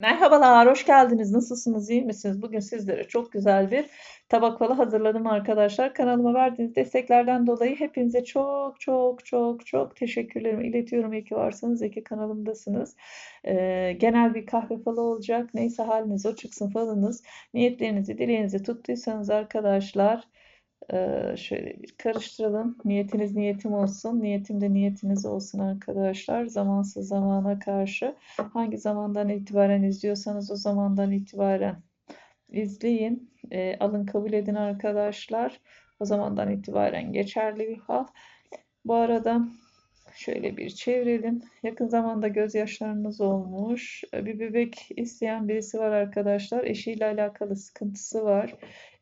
Merhabalar, hoş geldiniz. Nasılsınız, iyi misiniz? Bugün sizlere çok güzel bir tabak falı hazırladım arkadaşlar. Kanalıma verdiğiniz desteklerden dolayı hepinize çok çok çok çok teşekkürlerimi iletiyorum. İyi ki varsınız, iyi ki kanalımdasınız. Ee, genel bir kahve falı olacak. Neyse haliniz o çıksın falınız. Niyetlerinizi, dileğinizi tuttuysanız arkadaşlar ee, şöyle bir karıştıralım. Niyetiniz niyetim olsun. Niyetim de niyetiniz olsun arkadaşlar. Zamansız zamana karşı. Hangi zamandan itibaren izliyorsanız o zamandan itibaren izleyin. E, alın kabul edin arkadaşlar. O zamandan itibaren geçerli bir hal. Bu arada Şöyle bir çevirelim. Yakın zamanda gözyaşlarınız olmuş. Bir bebek isteyen birisi var arkadaşlar. Eşiyle alakalı sıkıntısı var.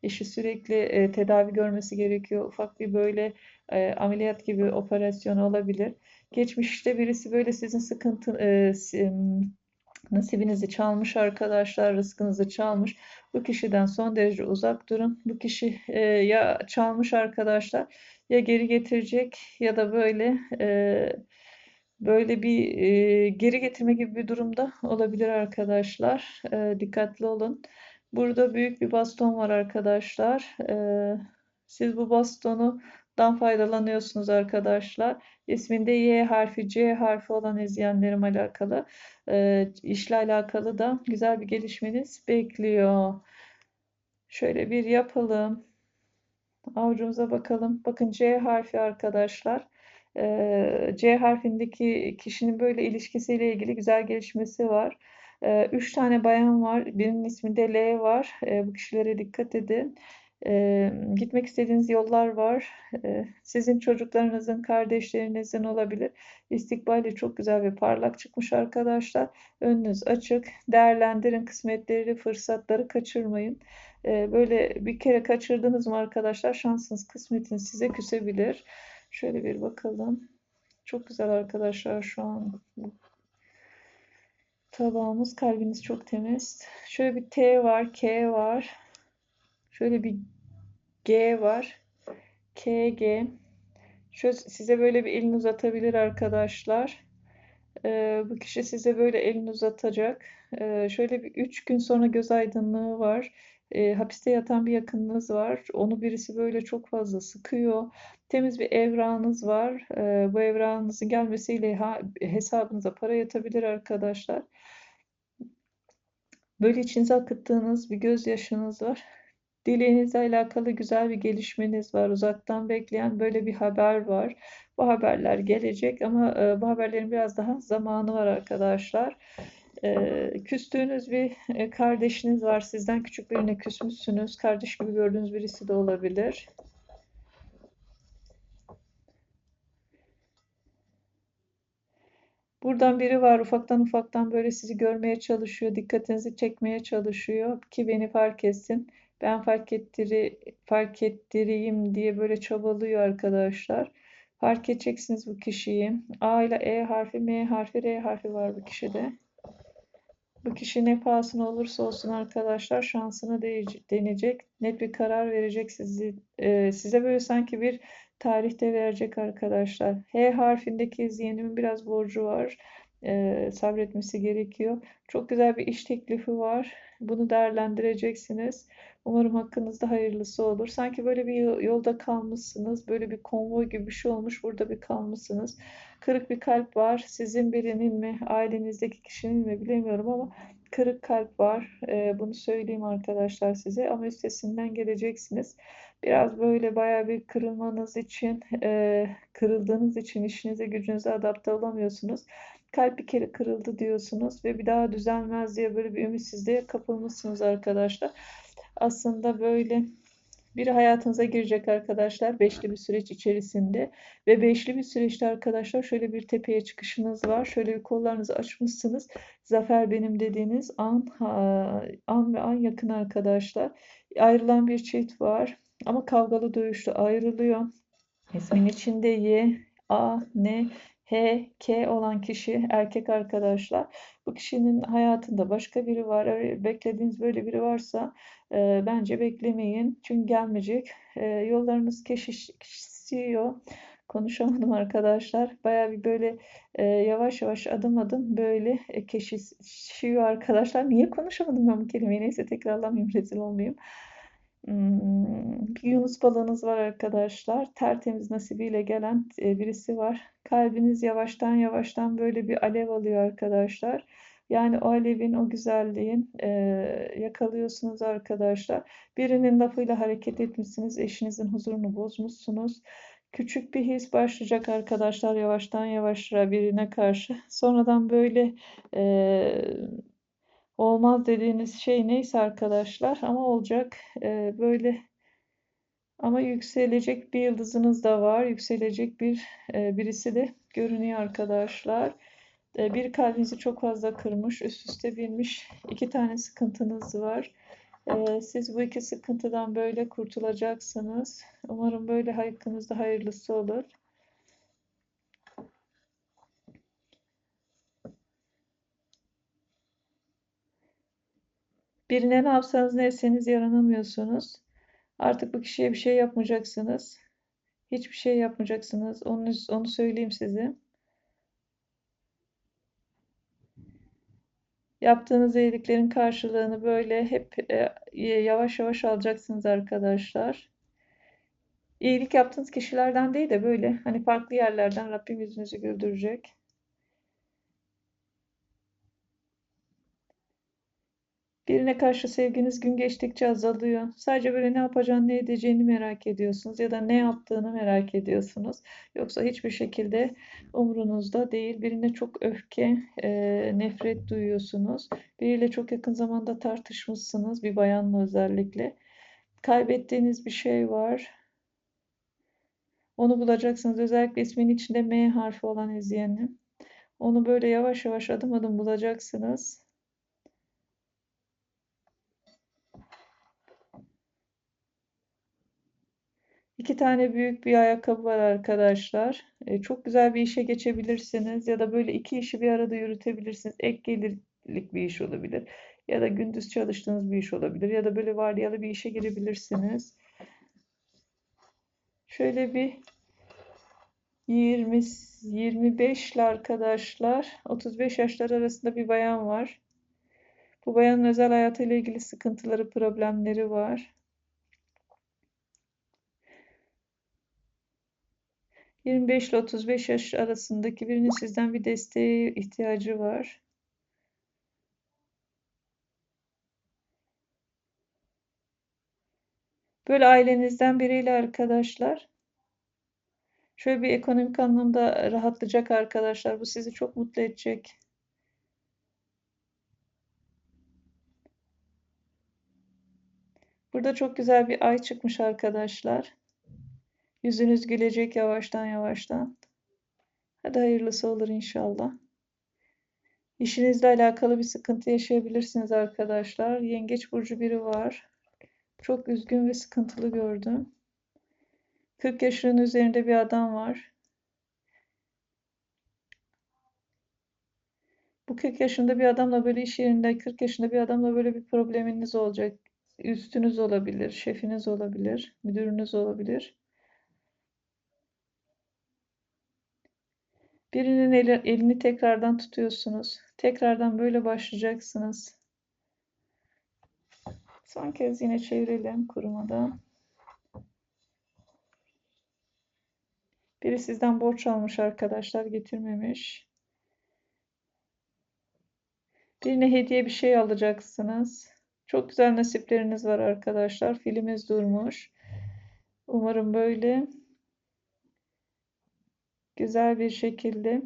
Eşi sürekli e, tedavi görmesi gerekiyor. Ufak bir böyle e, ameliyat gibi operasyon olabilir. Geçmişte birisi böyle sizin sıkıntı e, nasibinizi çalmış arkadaşlar, rızkınızı çalmış. Bu kişiden son derece uzak durun. Bu kişi e, ya çalmış arkadaşlar ya geri getirecek ya da böyle e, böyle bir e, geri getirme gibi bir durumda olabilir arkadaşlar. E, dikkatli olun. Burada büyük bir baston var arkadaşlar. E, siz bu bastonu dan faydalanıyorsunuz arkadaşlar. İsminde Y harfi, C harfi olan izleyenlerim alakalı, e, işle alakalı da güzel bir gelişmeniz bekliyor. Şöyle bir yapalım. Avucumuza bakalım. Bakın C harfi arkadaşlar. E, C harfindeki kişinin böyle ilişkisiyle ilgili güzel gelişmesi var. E, üç tane bayan var. Birinin isminde L var. E, bu kişilere dikkat edin. E, gitmek istediğiniz yollar var. E, sizin çocuklarınızın, kardeşlerinizin olabilir. İstikbali çok güzel ve parlak çıkmış arkadaşlar. Önünüz açık. Değerlendirin kısmetleri, fırsatları kaçırmayın. E, böyle bir kere kaçırdınız mı arkadaşlar şansınız, kısmetiniz size küsebilir. Şöyle bir bakalım. Çok güzel arkadaşlar şu an. Tabağımız, kalbiniz çok temiz. Şöyle bir T var, K var. Şöyle bir G var. K, G. Şöyle size böyle bir elini uzatabilir arkadaşlar. Ee, bu kişi size böyle elini uzatacak. Ee, şöyle bir üç gün sonra göz aydınlığı var. Ee, hapiste yatan bir yakınınız var. Onu birisi böyle çok fazla sıkıyor. Temiz bir evrağınız var. Ee, bu evrağınızın gelmesiyle ha, hesabınıza para yatabilir arkadaşlar. Böyle içinize akıttığınız bir gözyaşınız var. Dileğinizle alakalı güzel bir gelişmeniz var. Uzaktan bekleyen böyle bir haber var. Bu haberler gelecek ama e, bu haberlerin biraz daha zamanı var arkadaşlar. E, küstüğünüz bir e, kardeşiniz var. Sizden küçük birine küsmüşsünüz. Kardeş gibi gördüğünüz birisi de olabilir. Buradan biri var ufaktan ufaktan böyle sizi görmeye çalışıyor, dikkatinizi çekmeye çalışıyor ki beni fark etsin ben fark ettiri fark ettireyim diye böyle çabalıyor arkadaşlar. Fark edeceksiniz bu kişiyi. A ile E harfi, M harfi, R harfi var bu kişide. Bu kişi ne pahasına olursa olsun arkadaşlar şansını deneyecek. Net bir karar verecek sizi, e, size böyle sanki bir tarihte verecek arkadaşlar. H harfindeki izleyenimin biraz borcu var. E, sabretmesi gerekiyor. Çok güzel bir iş teklifi var. Bunu değerlendireceksiniz. Umarım hakkınızda hayırlısı olur. Sanki böyle bir yolda kalmışsınız. Böyle bir konvoy gibi bir şey olmuş. Burada bir kalmışsınız. Kırık bir kalp var. Sizin birinin mi, ailenizdeki kişinin mi bilemiyorum ama kırık kalp var. Ee, bunu söyleyeyim arkadaşlar size. Ama üstesinden geleceksiniz. Biraz böyle bayağı bir kırılmanız için, e, kırıldığınız için işinize gücünüze adapte olamıyorsunuz. Kalp bir kere kırıldı diyorsunuz ve bir daha düzelmez diye böyle bir ümitsizliğe kapılmışsınız arkadaşlar. Aslında böyle bir hayatınıza girecek arkadaşlar beşli bir süreç içerisinde ve beşli bir süreçte arkadaşlar şöyle bir tepeye çıkışınız var. Şöyle bir kollarınızı açmışsınız. Zafer benim dediğiniz an an ve an yakın arkadaşlar. Ayrılan bir çift var ama kavgalı dövüşlü ayrılıyor. İsmin içinde Y, A, N, H, K olan kişi erkek arkadaşlar. Bu kişinin hayatında başka biri var. Beklediğiniz böyle biri varsa e, bence beklemeyin. Çünkü gelmeyecek. E, yollarınız kesişiyor. konuşamadım arkadaşlar. Baya bir böyle e, yavaş yavaş adım adım böyle e, keşişiyor arkadaşlar. Niye konuşamadım ben bu kelimeyi? Neyse tekrarlamayayım rezil olmayayım. Hmm, Yunus balığınız var arkadaşlar. Tertemiz nasibiyle gelen e, birisi var. Kalbiniz yavaştan yavaştan böyle bir alev alıyor arkadaşlar. Yani o alevin, o güzelliğin e, yakalıyorsunuz arkadaşlar. Birinin lafıyla hareket etmişsiniz, eşinizin huzurunu bozmuşsunuz. Küçük bir his başlayacak arkadaşlar yavaştan yavaşça birine karşı. Sonradan böyle e, olmaz dediğiniz şey neyse arkadaşlar ama olacak e, böyle ama yükselecek bir yıldızınız da var. Yükselecek bir e, birisi de görünüyor arkadaşlar. E, bir kalbinizi çok fazla kırmış, üst üste binmiş. iki tane sıkıntınız var. E, siz bu iki sıkıntıdan böyle kurtulacaksınız. Umarım böyle hakkınızda hayırlısı olur. Birine ne yapsanız ne etseniz yaranamıyorsunuz. Artık bu kişiye bir şey yapmayacaksınız. Hiçbir şey yapmayacaksınız. Onu, onu söyleyeyim size. Yaptığınız iyiliklerin karşılığını böyle hep e, yavaş yavaş alacaksınız arkadaşlar. İyilik yaptığınız kişilerden değil de böyle hani farklı yerlerden Rabbim yüzünüzü güldürecek. Birine karşı sevginiz gün geçtikçe azalıyor. Sadece böyle ne yapacağını, ne edeceğini merak ediyorsunuz ya da ne yaptığını merak ediyorsunuz. Yoksa hiçbir şekilde umrunuzda değil. Birine çok öfke, e, nefret duyuyorsunuz. Biriyle çok yakın zamanda tartışmışsınız, bir bayanla özellikle. Kaybettiğiniz bir şey var. Onu bulacaksınız. Özellikle ismin içinde M harfi olan izleyeni. Onu böyle yavaş yavaş adım adım bulacaksınız. İki tane büyük bir ayakkabı var arkadaşlar. E, çok güzel bir işe geçebilirsiniz ya da böyle iki işi bir arada yürütebilirsiniz. Ek gelirlik bir iş olabilir ya da gündüz çalıştığınız bir iş olabilir ya da böyle vardiyalı bir işe girebilirsiniz. Şöyle bir 20 25'li arkadaşlar 35 yaşlar arasında bir bayan var. Bu bayanın özel hayatıyla ilgili sıkıntıları, problemleri var. 25 ile 35 yaş arasındaki birinin sizden bir desteğe ihtiyacı var. Böyle ailenizden biriyle arkadaşlar. Şöyle bir ekonomik anlamda rahatlayacak arkadaşlar. Bu sizi çok mutlu edecek. Burada çok güzel bir ay çıkmış arkadaşlar. Yüzünüz gülecek yavaştan yavaştan. Hadi hayırlısı olur inşallah. İşinizle alakalı bir sıkıntı yaşayabilirsiniz arkadaşlar. Yengeç burcu biri var. Çok üzgün ve sıkıntılı gördüm. 40 yaşının üzerinde bir adam var. Bu 40 yaşında bir adamla böyle iş yerinde 40 yaşında bir adamla böyle bir probleminiz olacak. Üstünüz olabilir, şefiniz olabilir, müdürünüz olabilir. Birinin eli, elini tekrardan tutuyorsunuz. Tekrardan böyle başlayacaksınız. Son kez yine çevirelim kurumada. Biri sizden borç almış arkadaşlar getirmemiş. Birine hediye bir şey alacaksınız. Çok güzel nasipleriniz var arkadaşlar. Filimiz durmuş. Umarım böyle güzel bir şekilde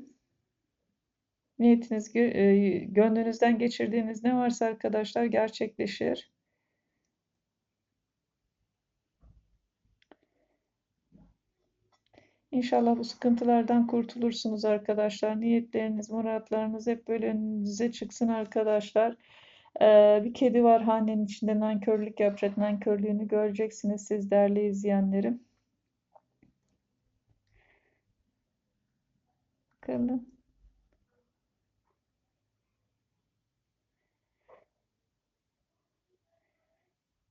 niyetiniz, e, gönlünüzden geçirdiğiniz ne varsa arkadaşlar gerçekleşir. İnşallah bu sıkıntılardan kurtulursunuz arkadaşlar. Niyetleriniz, muratlarınız hep böyle önünüze çıksın arkadaşlar. Ee, bir kedi var hanenin içinde nankörlük yapacak. Nankörlüğünü göreceksiniz siz değerli izleyenlerim. Bakalım.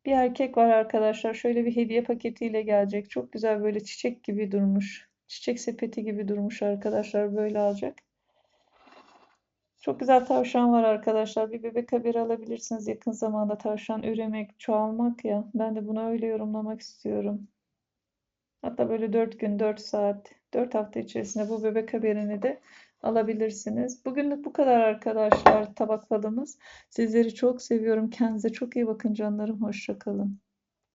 Bir erkek var arkadaşlar. Şöyle bir hediye paketiyle gelecek. Çok güzel böyle çiçek gibi durmuş. Çiçek sepeti gibi durmuş arkadaşlar. Böyle alacak. Çok güzel tavşan var arkadaşlar. Bir bebek haberi alabilirsiniz yakın zamanda. Tavşan üremek, çoğalmak ya. Ben de bunu öyle yorumlamak istiyorum. Hatta böyle 4 gün, 4 saat, 4 hafta içerisinde bu bebek haberini de alabilirsiniz. Bugünlük bu kadar arkadaşlar tabak falımız. Sizleri çok seviyorum. Kendinize çok iyi bakın canlarım. Hoşça kalın.